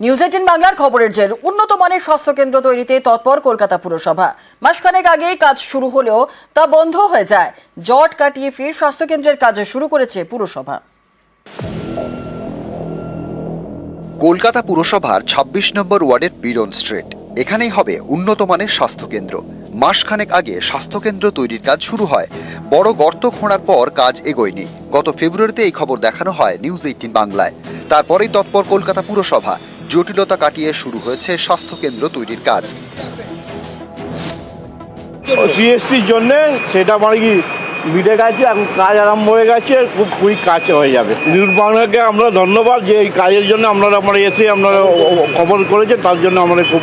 News eighteen বাংলার খবরের জের। উন্নত মানের স্বাস্থ্যকেন্দ্র তৈরিতে তৎপর কলকাতা পুরসভা। মাসখানেক আগেই কাজ শুরু হলেও তা বন্ধ হয়ে যায়। জট কাটিয়ে ফির স্বাস্থ্যকেন্দ্রের কাজ শুরু করেছে পুরসভা। কলকাতা পুরসভার ২৬ নম্বর ওয়ার্ডের বিরন স্ট্রিট। এখানেই হবে উন্নত মানের স্বাস্থ্যকেন্দ্র। মাসখানেক আগে স্বাস্থ্যকেন্দ্র তৈরির কাজ শুরু হয়। বড় গর্ত খোঁড়ার পর কাজ এগোয়নি। গত ফেব্রুয়ারিতে এই খবর দেখানো হয় নিউজ এইটিন বাংলায়। তারপরেই তৎপর কলকাতা পুরসভা। জটিলতা কাটিয়ে শুরু হয়েছে স্বাস্থ্যকেন্দ্র তৈরির কাজ। সিএসসির জন্য সেটা মানে কি মিটে গেছে এখন কাজ আরম্ভ হয়ে গেছে খুব কুইক কাজ হয়ে যাবে। নিউজ বাংলাকে আমরা ধন্যবাদ যে এই কাজের জন্য আপনারা আমরা এসে আপনারা খবর করেছেন তার জন্য আমরা খুব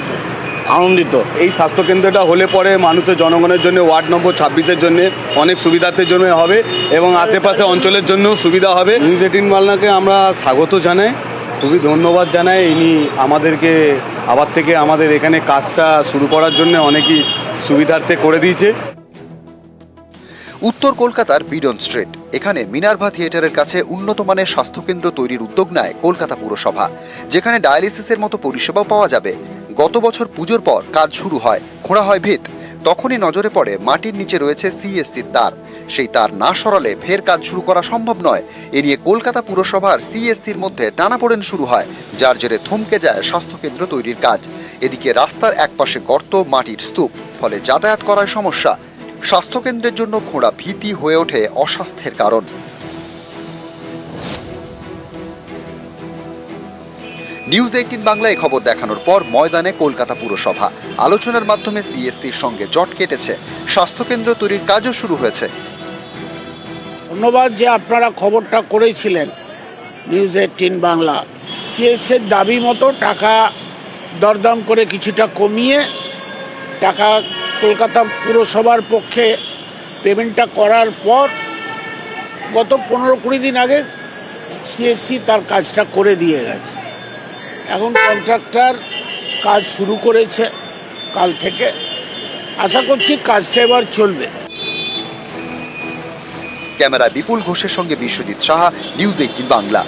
আনন্দিত। এই স্বাস্থ্যকেন্দ্রটা হলে পরে মানুষের জনগণের জন্য ওয়ার্ড নম্বর ছাব্বিশের জন্য অনেক সুবিধার্থের জন্য হবে এবং আশেপাশে অঞ্চলের জন্য সুবিধা হবে। নিউজ এইটিন মালনাকে আমরা স্বাগত জানাই। খুবই ধন্যবাদ জানাই। ইনি আমাদেরকে আবার থেকে আমাদের এখানে কাজটা শুরু করার জন্য অনেকই সুবিধার্থে করে দিয়েছে। উত্তর কলকাতার বিডন স্ট্রিট। এখানে মিনার্ভা থিয়েটারের কাছে উন্নত মানের স্বাস্থ্যকেন্দ্র তৈরির উদ্যোগ নেয় কলকাতা পুরসভা, যেখানে ডায়ালিসিসের মতো পরিষেবাও পাওয়া যাবে। গত বছর পুজোর পর কাজ শুরু হয়, খোঁড়া হয় ভিত। তখনই নজরে পড়ে মাটির নিচে রয়েছে সিএসসির তার। সেই তার না সরালে ফের কাজ শুরু করা সম্ভব নয়। এ নিয়ে কলকাতা পুরসভার সিএসসির মধ্যে টানাপোড়েন শুরু হয়, যার জেরে থমকে যায় স্বাস্থ্যকেন্দ্র তৈরির কাজ। এদিকে রাস্তার একপাশে গর্ত, মাটির স্তূপ, ফলে যাতায়াত করায় সমস্যা। স্বাস্থ্যকেন্দ্রের জন্য খোঁড়া ভীতি হয়ে ওঠে অস্বাস্থ্যের কারণ। নিউজ এইটিন বাংলায় খবর দেখানোর পর ময়দানে কলকাতা পুরসভা। আলোচনার মাধ্যমে সিএসটির সঙ্গে জট কেটেছে। স্বাস্থ্যকেন্দ্র তৈরির কাজও শুরু হয়েছে। ধন্যবাদ যে আপনারা খবরটা করেছিলেন নিউজ এইটিন বাংলা। সিএসের দাবি মতো টাকা দরদাম করে কিছুটা কমিয়ে টাকা কলকাতা পুরসভার পক্ষে পেমেন্টটা করার পর গত পনেরো কুড়ি দিন আগে সিএসসি তার কাজটা করে দিয়ে গেছে। এখন কন্ট্রাক্টর কাজ শুরু করেছে কাল থেকে। আশা করছি কাজটা এবার চলবে। ক্যামেরা বিপুল ঘোষের সঙ্গে বিশ্বজিৎ সাহা, নিউজ এইটিন বাংলা।